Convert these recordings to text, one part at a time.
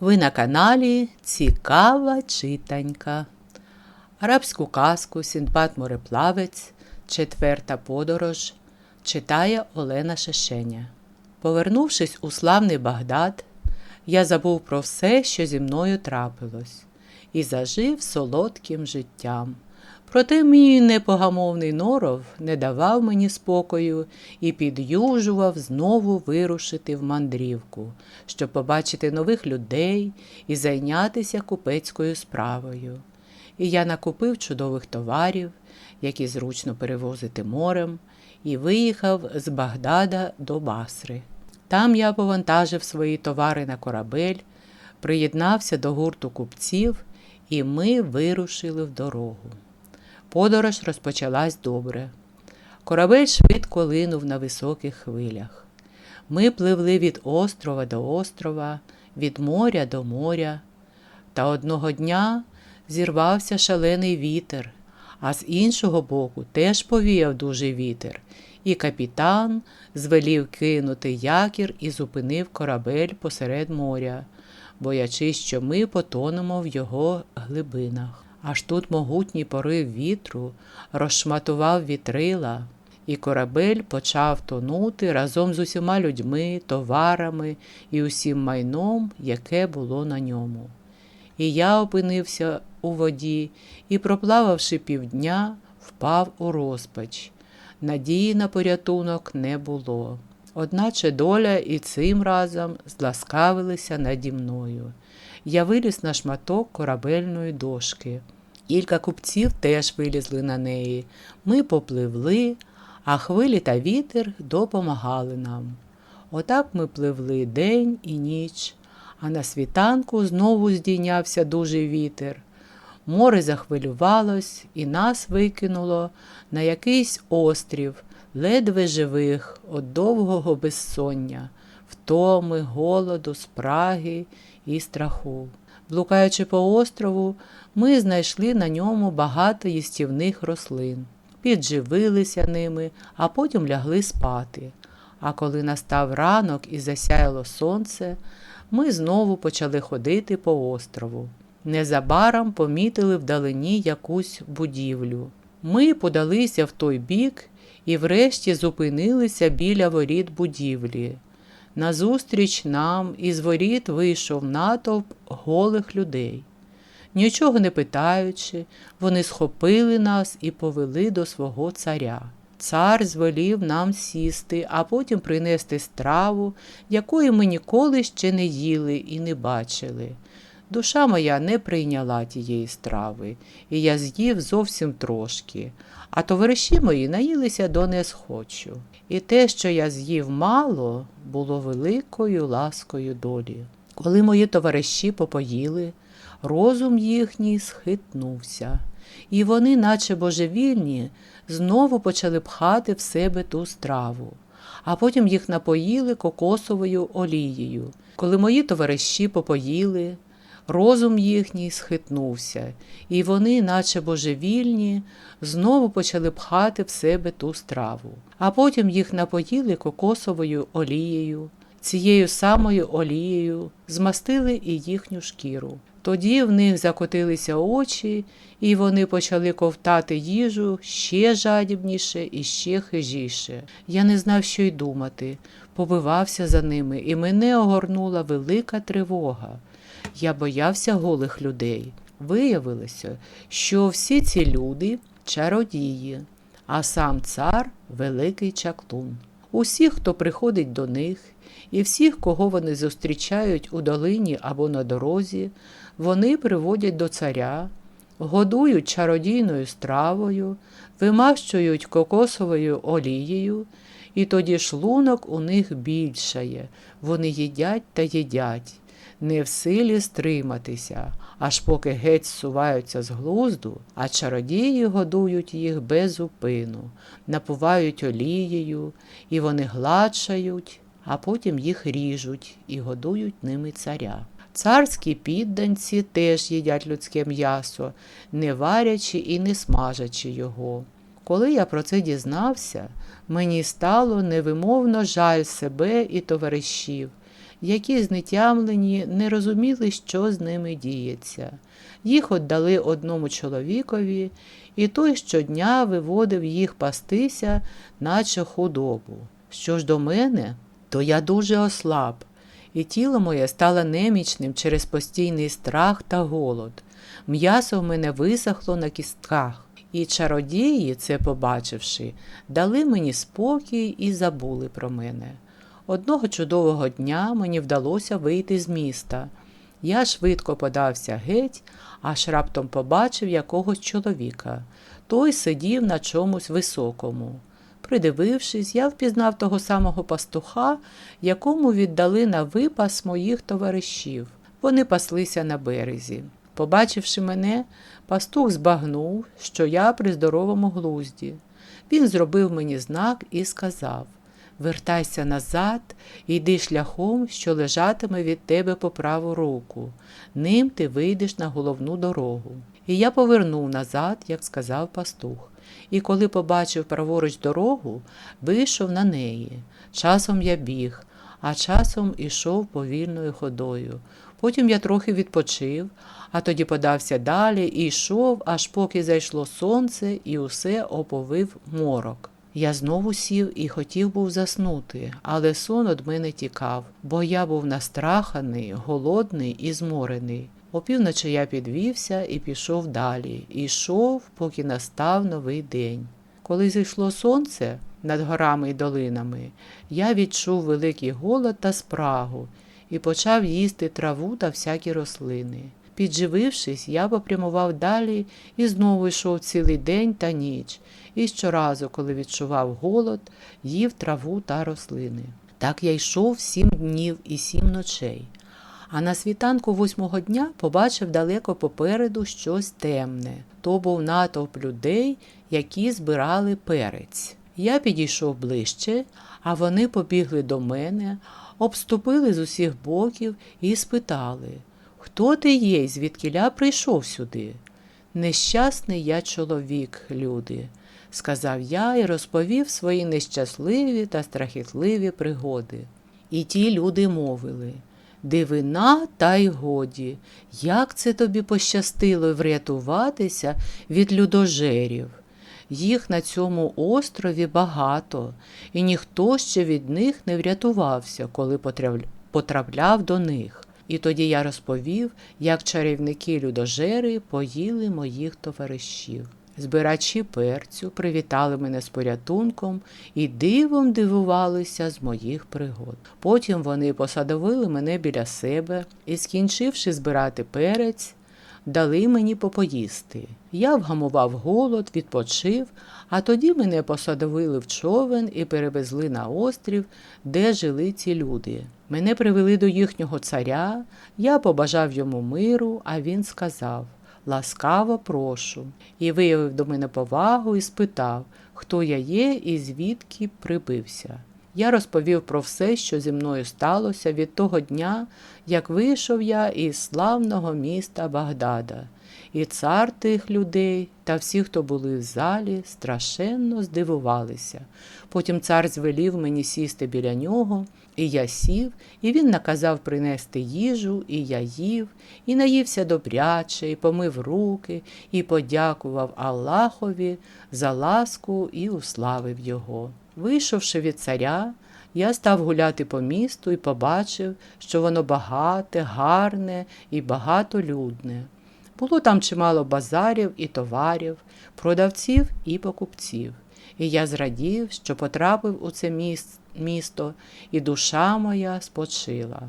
Ви на каналі Цікава читанька. Арабську казку Сіндбад мореплавець, четверта подорож читає Олена Шешеня. Повернувшись у славний Багдад, я забув про все, що зі мною трапилось, і зажив солодким життям. Проте мій непогамовний норов не давав мені спокою і під'южував знову вирушити в мандрівку, щоб побачити нових людей і зайнятися купецькою справою. І я накупив чудових товарів, які зручно перевозити морем, і виїхав з Багдада до Басри. Там я повантажив свої товари на корабель, приєднався до гурту купців, і ми вирушили в дорогу. Подорож розпочалась добре. Корабель швидко линув на високих хвилях. Ми пливли від острова до острова, від моря до моря. Та одного дня зірвався шалений вітер, а з іншого боку теж повіяв дуже вітер, і капітан звелів кинути якір і зупинив корабель посеред моря, боячись, що ми потонемо в його глибинах. Аж тут могутній порив вітру розшматував вітрила, і корабель почав тонути разом з усіма людьми, товарами і усім майном, яке було на ньому. І я опинився у воді і, проплававши півдня, впав у розпач. Надії на порятунок не було. Одначе доля і цим разом зласкавилися наді мною. Я виліз на шматок корабельної дошки. Кілька купців теж вилізли на неї. Ми попливли, а хвилі та вітер допомагали нам. Отак ми пливли день і ніч, а на світанку знову здійнявся дуже вітер. Море захвилювалось і нас викинуло на якийсь острів, ледве живих, от довгого безсоння, втоми, голоду, спраги і страху. Блукаючи по острову, ми знайшли на ньому багато їстівних рослин, підживилися ними, а потім лягли спати. А коли настав ранок і засяяло сонце, ми знову почали ходити по острову. Незабаром помітили вдалині якусь будівлю. Ми подалися в той бік і врешті зупинилися біля воріт будівлі. Назустріч нам із воріт вийшов натовп голих людей. Нічого не питаючи, вони схопили нас і повели до свого царя. Цар звелів нам сісти, а потім принести страву, якої ми ніколи ще не їли і не бачили. Душа моя не прийняла тієї страви, і я з'їв зовсім трошки, а товариші мої наїлися до несхочу. І те, що я з'їв мало, було великою ласкою долі. Коли мої товариші попоїли, розум їхній схитнувся, і вони, наче божевільні, знову почали пхати в себе ту страву, а потім їх напоїли кокосовою олією. Коли мої товариші попоїли, розум їхній схитнувся, і вони, наче божевільні, знову почали пхати в себе ту страву, а потім їх напоїли кокосовою олією. Цією самою олією змастили і їхню шкіру. Тоді в них закотилися очі, і вони почали ковтати їжу ще жадібніше і ще хижіше. Я не знав, що й думати, побивався за ними, і мене огорнула велика тривога. Я боявся голих людей. Виявилося, що всі ці люди чародії, а сам цар великий чаклун. Усі, хто приходить до них, і всіх, кого вони зустрічають у долині або на дорозі, вони приводять до царя, годують чародійною стравою, вимащують кокосовою олією, і тоді шлунок у них більшає, вони їдять та їдять не в силі стриматися, аж поки геть суваються з глузду, а чародії годують їх без упину, напувають олією, і вони гладшають, а потім їх ріжуть і годують ними царя. Царські підданці теж їдять людське м'ясо, не варячи і не смажачи його. Коли я про це дізнався, мені стало невимовно жаль себе і товаришів, які знетямлені не розуміли, що з ними діється. Їх віддали одному чоловікові, і той щодня виводив їх пастися, наче худобу. Що ж до мене, то я дуже ослаб, і тіло моє стало немічним через постійний страх та голод. М'ясо в мене висохло на кістках. І чародії, це побачивши, дали мені спокій і забули про мене. Одного чудового дня мені вдалося вийти з міста. Я швидко подався геть, аж раптом побачив якогось чоловіка. Той сидів на чомусь високому. Придивившись, я впізнав того самого пастуха, якому віддали на випас моїх товаришів. Вони паслися на березі. Побачивши мене, пастух збагнув, що я при здоровому глузді. Він зробив мені знак і сказав Вертайся назад і йди шляхом, що лежатиме від тебе по праву руку. Ним ти вийдеш на головну дорогу. І я повернув назад, як сказав пастух. І коли побачив праворуч дорогу, вийшов на неї. Часом я біг, а часом ішов повільною ходою. Потім я трохи відпочив, а тоді подався далі і йшов, аж поки зайшло сонце і усе оповив морок. Я знову сів і хотів був заснути, але сон од мене тікав, бо я був настраханий, голодний і зморений. Опівночі я підвівся і пішов далі, і йшов, поки настав новий день. Коли зійшло сонце над горами й долинами, я відчув великий голод та спрагу і почав їсти траву та всякі рослини. Підживившись, я попрямував далі і знову йшов цілий день та ніч, і щоразу, коли відчував голод, їв траву та рослини. Так я йшов сім днів і сім ночей. А на світанку восьмого дня побачив далеко попереду щось темне. То був натовп людей, які збирали перець. Я підійшов ближче, а вони побігли до мене, обступили з усіх боків і спитали Хто ти є і звідкіля прийшов сюди? Нещасний я чоловік, люди, сказав я і розповів свої нещасливі та страхітливі пригоди. І ті люди мовили Дивина, та й годі, як це тобі пощастило врятуватися від людожерів. Їх на цьому острові багато, і ніхто ще від них не врятувався, коли потрапляв до них. І тоді я розповів, як чарівники людожери поїли моїх товаришів. Збирачі перцю привітали мене з порятунком і дивом дивувалися з моїх пригод. Потім вони посадовили мене біля себе і, скінчивши збирати перець, дали мені попоїсти. Я вгамував голод, відпочив, а тоді мене посадовили в човен і перевезли на острів, де жили ці люди. Мене привели до їхнього царя, я побажав йому миру, а він сказав Ласкаво прошу, і виявив до мене повагу і спитав, хто я є і звідки прибився. Я розповів про все, що зі мною сталося від того дня, як вийшов я із славного міста Багдада, і цар тих людей та всі, хто були в залі, страшенно здивувалися. Потім цар звелів мені сісти біля нього, і я сів, і він наказав принести їжу, і я їв, і наївся добряче, і помив руки, і подякував Аллахові за ласку і уславив його. Вийшовши від царя, я став гуляти по місту і побачив, що воно багате, гарне і багатолюдне. Було там чимало базарів і товарів, продавців і покупців. І я зрадів, що потрапив у це місто, і душа моя спочила.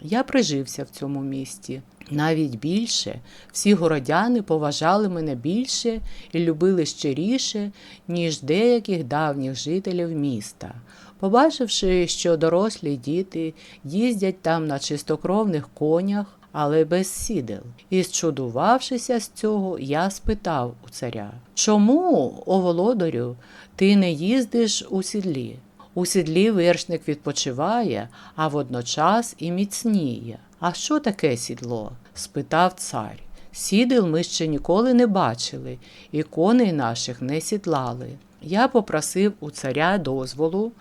Я прижився в цьому місті. Навіть більше всі городяни поважали мене більше і любили щиріше, ніж деяких давніх жителів міста. Побачивши, що дорослі діти їздять там на чистокровних конях, але без сідел. І зчудувавшися з цього, я спитав у царя Чому, о володарю, ти не їздиш у сідлі? У сідлі вершник відпочиває, а водночас і міцніє. А що таке сідло? спитав цар. Сідел ми ще ніколи не бачили, і коней наших не сідлали. Я попросив у царя дозволу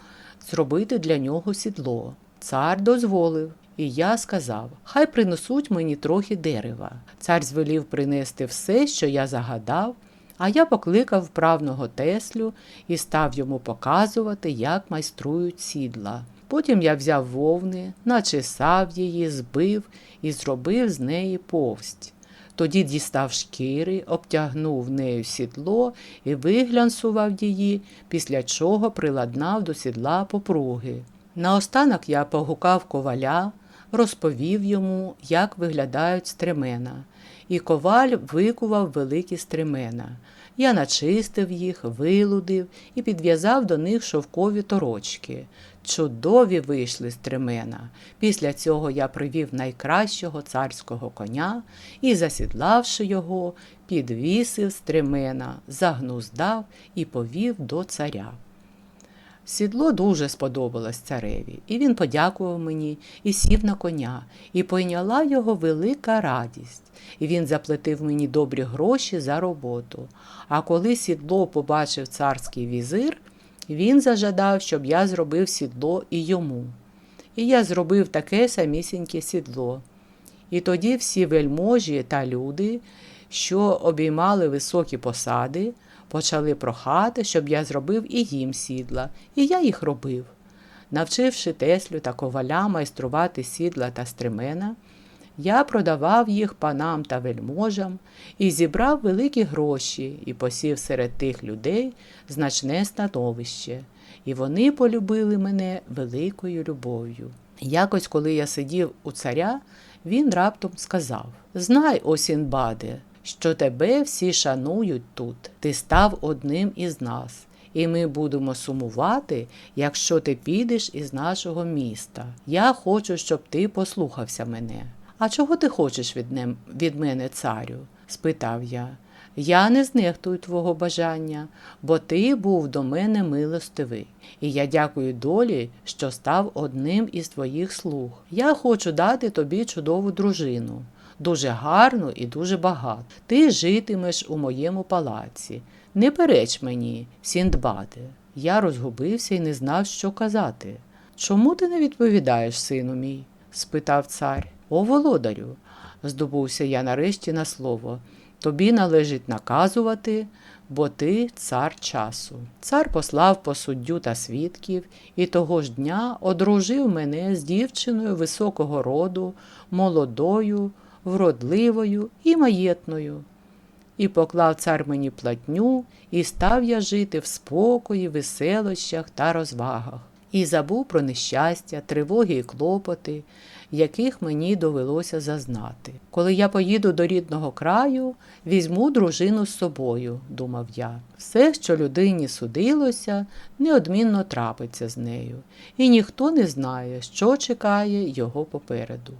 зробити для нього сідло. Цар дозволив, і я сказав: Хай принесуть мені трохи дерева. Цар звелів принести все, що я загадав, а я покликав вправного Теслю і став йому показувати, як майструють сідла. Потім я взяв вовни, начесав її, збив і зробив з неї повсть. Тоді дістав шкіри, обтягнув нею сідло і виглянсував її, після чого приладнав до сідла попруги. Наостанок я погукав коваля, розповів йому, як виглядають стремена, і коваль викував великі стремена. Я начистив їх, вилудив і підв'язав до них шовкові торочки. Чудові вийшли стремена. Після цього я привів найкращого царського коня і, засідлавши його, підвісив стремена, загнуздав і повів до царя. Сідло дуже сподобалось цареві, і він подякував мені і сів на коня, і пойняла його велика радість, і він заплатив мені добрі гроші за роботу. А коли сідло побачив царський візир, він зажадав, щоб я зробив сідло і йому. І я зробив таке самісіньке сідло. І тоді всі вельможі та люди, що обіймали високі посади, почали прохати, щоб я зробив і їм сідла, і я їх робив. Навчивши Теслю та коваля майструвати сідла та стремена, я продавав їх панам та вельможам і зібрав великі гроші і посів серед тих людей значне становище, і вони полюбили мене великою любов'ю. Якось, коли я сидів у царя, він раптом сказав Знай, Осінбаде, що тебе всі шанують тут. Ти став одним із нас, і ми будемо сумувати, якщо ти підеш із нашого міста. Я хочу, щоб ти послухався мене. А чого ти хочеш від, нем, від мене, царю? спитав я. Я не знехтую твого бажання, бо ти був до мене милостивий, і я дякую долі, що став одним із твоїх слуг. Я хочу дати тобі чудову дружину, дуже гарну і дуже багату. Ти житимеш у моєму палаці. Не переч мені, Сіндбаде. Я розгубився і не знав, що казати. Чому ти не відповідаєш, сину мій? спитав цар. О, володарю, здобувся я нарешті на слово. Тобі належить наказувати, бо ти цар часу. Цар послав по суддю та свідків і того ж дня одружив мене з дівчиною високого роду, молодою, вродливою і маєтною. І поклав цар мені платню, і став я жити в спокої, веселощах та розвагах, і забув про нещастя, тривоги і клопоти, яких мені довелося зазнати. Коли я поїду до рідного краю, візьму дружину з собою, думав я. Все, що людині судилося, неодмінно трапиться з нею, і ніхто не знає, що чекає його попереду.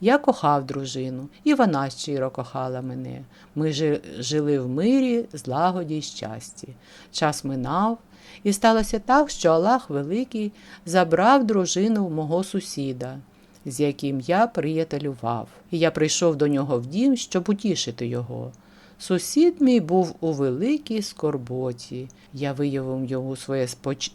Я кохав дружину, і вона щиро кохала мене. Ми жили в мирі, злагоді й щасті. Час минав, і сталося так, що Аллах Великий забрав дружину в мого сусіда, з яким я приятелював, і я прийшов до нього в дім, щоб утішити його. Сусід мій був у великій скорботі. Я виявив йому своє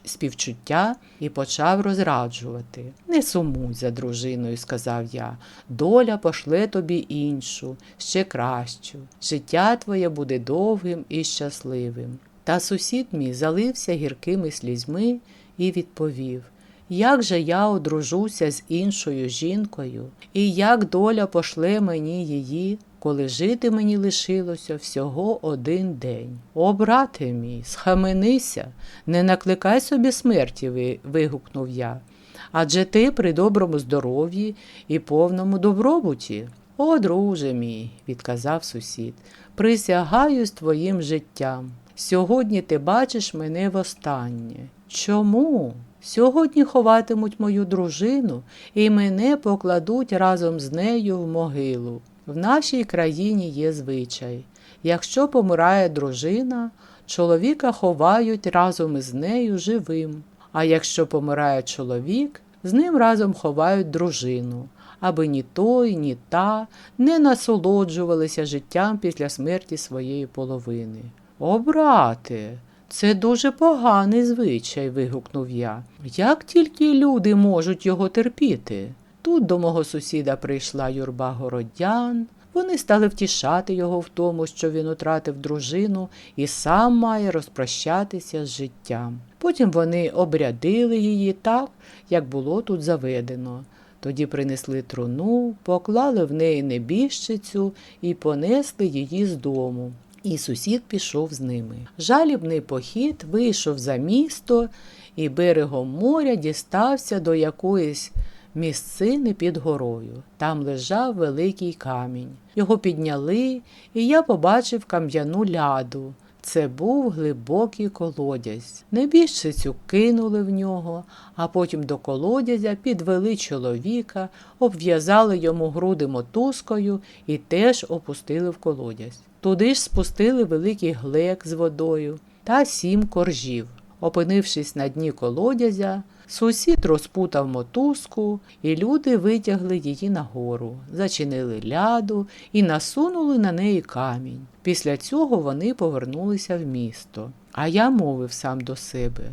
співчуття і почав розраджувати. Не сумуй за дружиною, сказав я. Доля пошле тобі іншу, ще кращу. Життя твоє буде довгим і щасливим. Та сусід мій залився гіркими слізьми і відповів як же я одружуся з іншою жінкою, і як доля пошле мені її, коли жити мені лишилося всього один день. О, брате мій, схаменися, не накликай собі смерті, вигукнув я. Адже ти при доброму здоров'ї і повному добробуті. О, друже мій, відказав сусід, присягаю з твоїм життям. Сьогодні ти бачиш мене востаннє. Чому? Сьогодні ховатимуть мою дружину і мене покладуть разом з нею в могилу. В нашій країні є звичай. Якщо помирає дружина, чоловіка ховають разом із нею живим. А якщо помирає чоловік, з ним разом ховають дружину, аби ні той, ні та не насолоджувалися життям після смерті своєї половини. О, брате, Це дуже поганий звичай, вигукнув я. Як тільки люди можуть його терпіти? Тут до мого сусіда прийшла юрба городян. Вони стали втішати його в тому, що він утратив дружину і сам має розпрощатися з життям. Потім вони обрядили її так, як було тут заведено. Тоді принесли труну, поклали в неї небіжчицю і понесли її з дому. І сусід пішов з ними. Жалібний похід вийшов за місто і берегом моря дістався до якоїсь місцини під горою. Там лежав великий камінь. Його підняли, і я побачив кам'яну ляду. Це був глибокий колодязь. Небіжчицю кинули в нього, а потім до колодязя підвели чоловіка, обв'язали йому груди мотузкою і теж опустили в колодязь. Туди ж спустили великий глек з водою та сім коржів. Опинившись на дні колодязя, сусід розпутав мотузку, і люди витягли її нагору, зачинили ляду і насунули на неї камінь. Після цього вони повернулися в місто. А я мовив сам до себе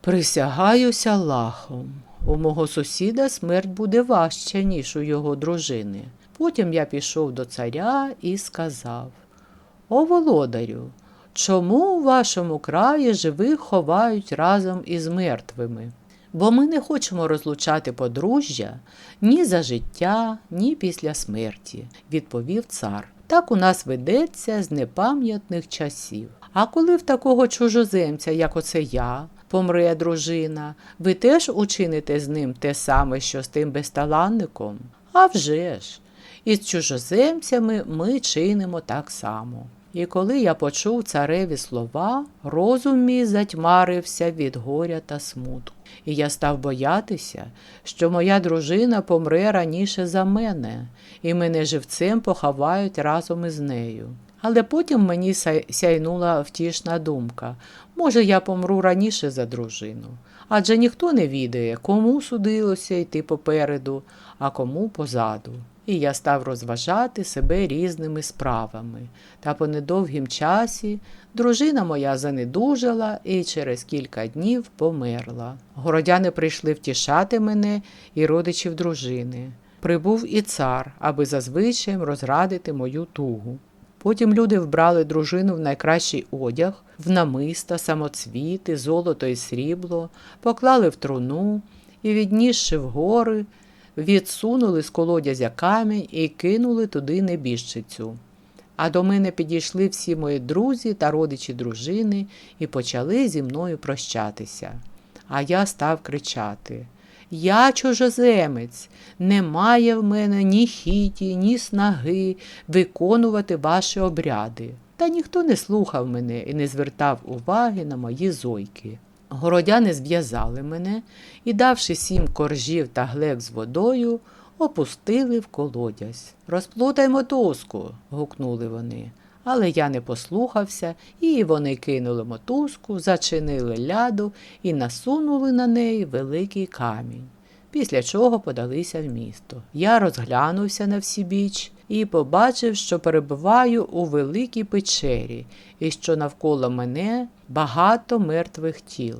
Присягаюся лахом. У мого сусіда смерть буде важча, ніж у його дружини. Потім я пішов до царя і сказав О володарю, чому у вашому краї живих ховають разом із мертвими? Бо ми не хочемо розлучати подружжя ні за життя, ні після смерті, відповів цар. Так у нас ведеться з непам'ятних часів. А коли в такого чужоземця, як оце я, помре дружина, ви теж учините з ним те саме, що з тим безталанником? А вже ж, із чужоземцями ми чинимо так само. І коли я почув цареві слова, розум мій затьмарився від горя та смутку. І я став боятися, що моя дружина помре раніше за мене, і мене живцем поховають разом із нею. Але потім мені сяйнула втішна думка може, я помру раніше за дружину. Адже ніхто не відає, кому судилося йти попереду, а кому позаду і я став розважати себе різними справами. Та по недовгім часі дружина моя занедужала і через кілька днів померла. Городяни прийшли втішати мене і родичів дружини. Прибув і цар, аби зазвичай розрадити мою тугу. Потім люди вбрали дружину в найкращий одяг, в намиста, самоцвіти, золото і срібло, поклали в труну і, віднісши в гори, відсунули з колодязя камінь і кинули туди небіжчицю. А до мене підійшли всі мої друзі та родичі дружини і почали зі мною прощатися. А я став кричати Я чужоземець, немає в мене ні хіті, ні снаги виконувати ваші обряди. Та ніхто не слухав мене і не звертав уваги на мої зойки. Городяни зв'язали мене і, давши сім коржів та глек з водою, опустили в колодязь. Розплутай мотузку, гукнули вони. Але я не послухався, і вони кинули мотузку, зачинили ляду і насунули на неї великий камінь. Після чого подалися в місто. Я розглянувся на всі біч і побачив, що перебуваю у великій печері, і що навколо мене багато мертвих тіл.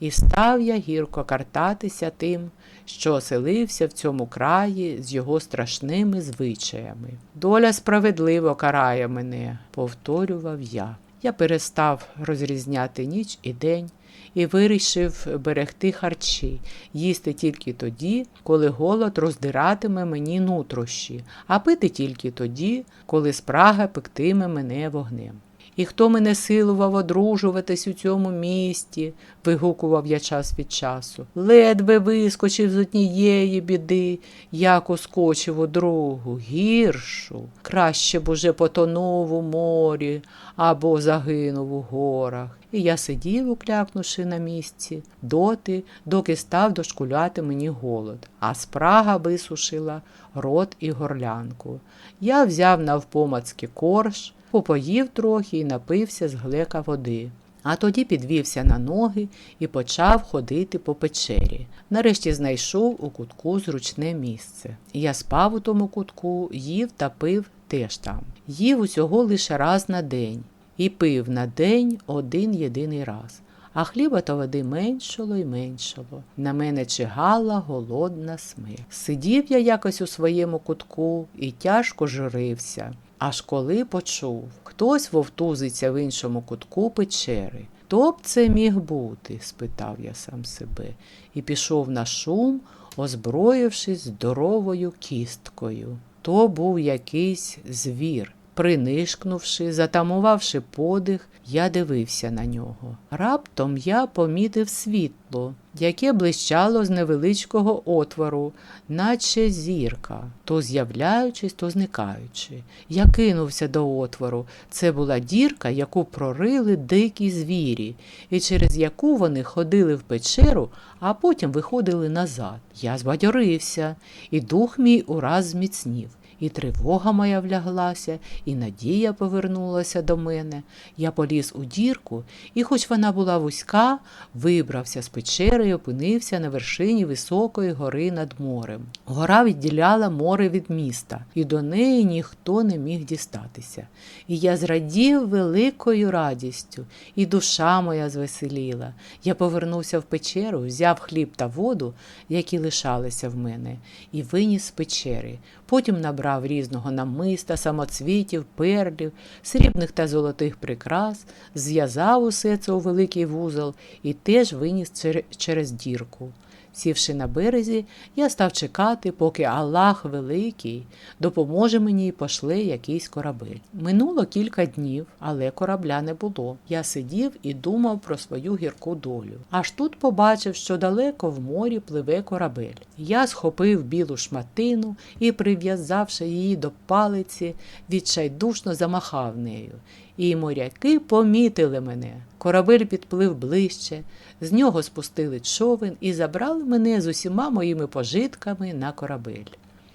І став я гірко картатися тим, що оселився в цьому краї з його страшними звичаями. Доля справедливо карає мене, повторював я. Я перестав розрізняти ніч і день і вирішив берегти харчі, їсти тільки тоді, коли голод роздиратиме мені нутрощі, а пити тільки тоді, коли спрага пектиме мене вогнем. І хто мене силував одружуватись у цьому місті, вигукував я час від часу. Ледве вискочив з однієї біди, як ускочив у другу, гіршу. Краще б уже потонув у морі або загинув у горах. І я сидів, уклякнувши на місці, доти, доки став дошкуляти мені голод, а спрага висушила рот і горлянку. Я взяв навпомацьки корж попоїв трохи і напився з глека води. А тоді підвівся на ноги і почав ходити по печері. Нарешті знайшов у кутку зручне місце. Я спав у тому кутку, їв та пив теж там. Їв усього лише раз на день і пив на день один єдиний раз. А хліба та води меншало й меншало. На мене чигала голодна смерть. Сидів я якось у своєму кутку і тяжко журився. Аж коли почув, хтось вовтузиться в іншому кутку печери. Хто б це міг бути? спитав я сам себе, і пішов на шум, озброївшись здоровою кісткою. То був якийсь звір. Принишкнувши, затамувавши подих, я дивився на нього. Раптом я помітив світло, яке блищало з невеличкого отвору, наче зірка, то з'являючись, то зникаючи. Я кинувся до отвору. Це була дірка, яку прорили дикі звірі, і через яку вони ходили в печеру, а потім виходили назад. Я збадьорився, і дух мій ураз зміцнів. І тривога моя вляглася, і надія повернулася до мене. Я поліз у дірку, і, хоч вона була вузька, вибрався з печери і опинився на вершині високої гори над морем. Гора відділяла море від міста, і до неї ніхто не міг дістатися. І я зрадів великою радістю, і душа моя звеселіла. Я повернувся в печеру, взяв хліб та воду, які лишалися в мене, і виніс з печери. Потім набрав різного намиста, самоцвітів, перлів, срібних та золотих прикрас, зв'язав усе це у великий вузол і теж виніс через дірку. Сівши на березі, я став чекати, поки Аллах Великий допоможе мені і пошле якийсь корабель. Минуло кілька днів, але корабля не було. Я сидів і думав про свою гірку долю. Аж тут побачив, що далеко в морі пливе корабель. Я схопив білу шматину і, прив'язавши її до палиці, відчайдушно замахав нею. І моряки помітили мене. Корабель підплив ближче, з нього спустили човен і забрали мене з усіма моїми пожитками на корабель.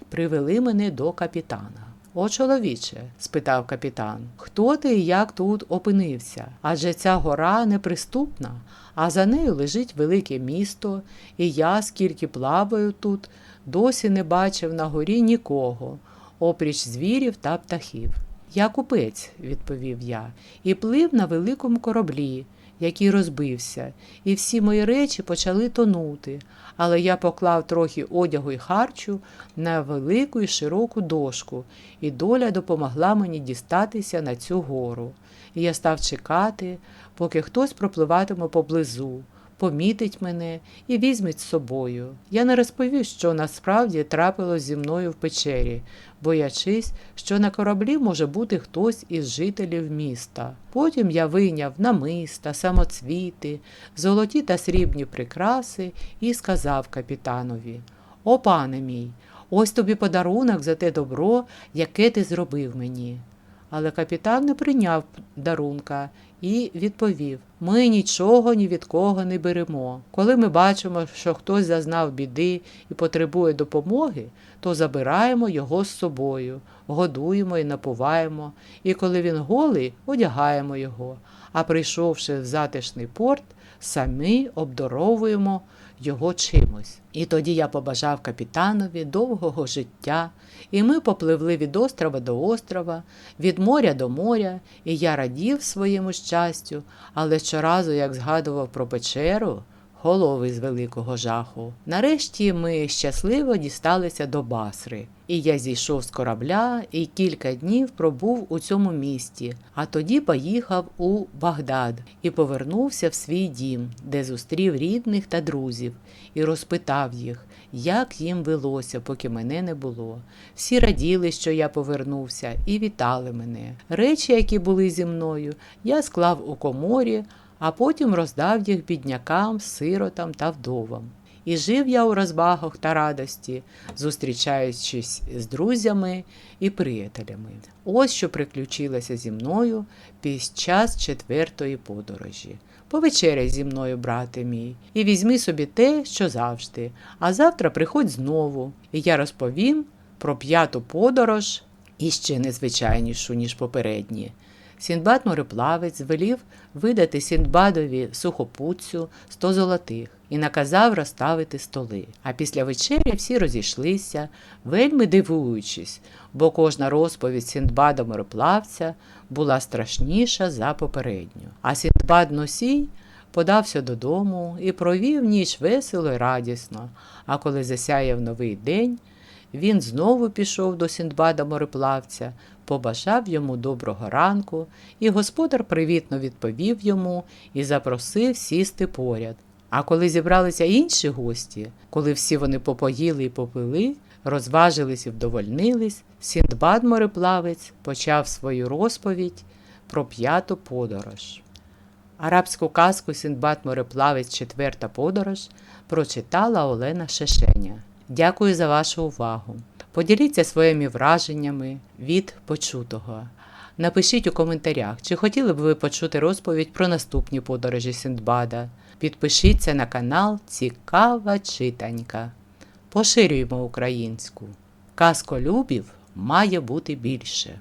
Привели мене до капітана. О, чоловіче, спитав капітан, хто ти і як тут опинився? Адже ця гора неприступна, а за нею лежить велике місто, і я, скільки плаваю тут, досі не бачив на горі нікого, опріч звірів та птахів. Я купець, відповів я, і плив на великому кораблі, який розбився, і всі мої речі почали тонути, але я поклав трохи одягу й харчу на велику і широку дошку, і доля допомогла мені дістатися на цю гору. І я став чекати, поки хтось пропливатиме поблизу, помітить мене і візьметь з собою. Я не розповів, що насправді трапилось зі мною в печері, боячись, що на кораблі може бути хтось із жителів міста. Потім я вийняв намиста, самоцвіти, золоті та срібні прикраси і сказав капітанові: О, пане мій, ось тобі подарунок за те добро, яке ти зробив мені. Але капітан не прийняв дарунка і відповів: Ми нічого ні від кого не беремо. Коли ми бачимо, що хтось зазнав біди і потребує допомоги, то забираємо його з собою, годуємо і напуваємо, і коли він голий, одягаємо його. А прийшовши в затишний порт, самі обдаровуємо його чимось. І тоді я побажав капітанові довгого життя, і ми попливли від острова до острова, від моря до моря, і я радів своєму щастю, але щоразу, як згадував про печеру, голови з великого жаху. Нарешті ми щасливо дісталися до Басри, і я зійшов з корабля і кілька днів пробув у цьому місті, а тоді поїхав у Багдад і повернувся в свій дім, де зустрів рідних та друзів, і розпитав їх, як їм велося, поки мене не було. Всі раділи, що я повернувся, і вітали мене. Речі, які були зі мною, я склав у коморі а потім роздав їх біднякам, сиротам та вдовам. І жив я у розвагах та радості, зустрічаючись з друзями і приятелями. Ось що приключилося зі мною під час четвертої подорожі. Повечеряй зі мною, брате мій, і візьми собі те, що завжди, а завтра приходь знову, і я розповім про п'яту подорож іще незвичайнішу, ніж попередні. Сіндбад мореплавець звелів видати Сіндбадові сухопутцю сто золотих і наказав розставити столи. А після вечері всі розійшлися, вельми дивуючись, бо кожна розповідь Сіндбада мореплавця була страшніша за попередню. А Сіндбад носій подався додому і провів ніч весело й радісно. А коли засяяв новий день, він знову пішов до Сіндбада мореплавця, побажав йому доброго ранку, і господар привітно відповів йому і запросив сісти поряд. А коли зібралися інші гості, коли всі вони попоїли і попили, розважились і вдовольнились, Сіндбад мореплавець почав свою розповідь про п'яту подорож. Арабську казку Сіндбад мореплавець Четверта подорож прочитала Олена Шешеня. Дякую за вашу увагу. Поділіться своїми враженнями від почутого. Напишіть у коментарях, чи хотіли б ви почути розповідь про наступні подорожі Сіндбада. Підпишіться на канал Цікава читанька. Поширюємо українську. Казколюбів має бути більше.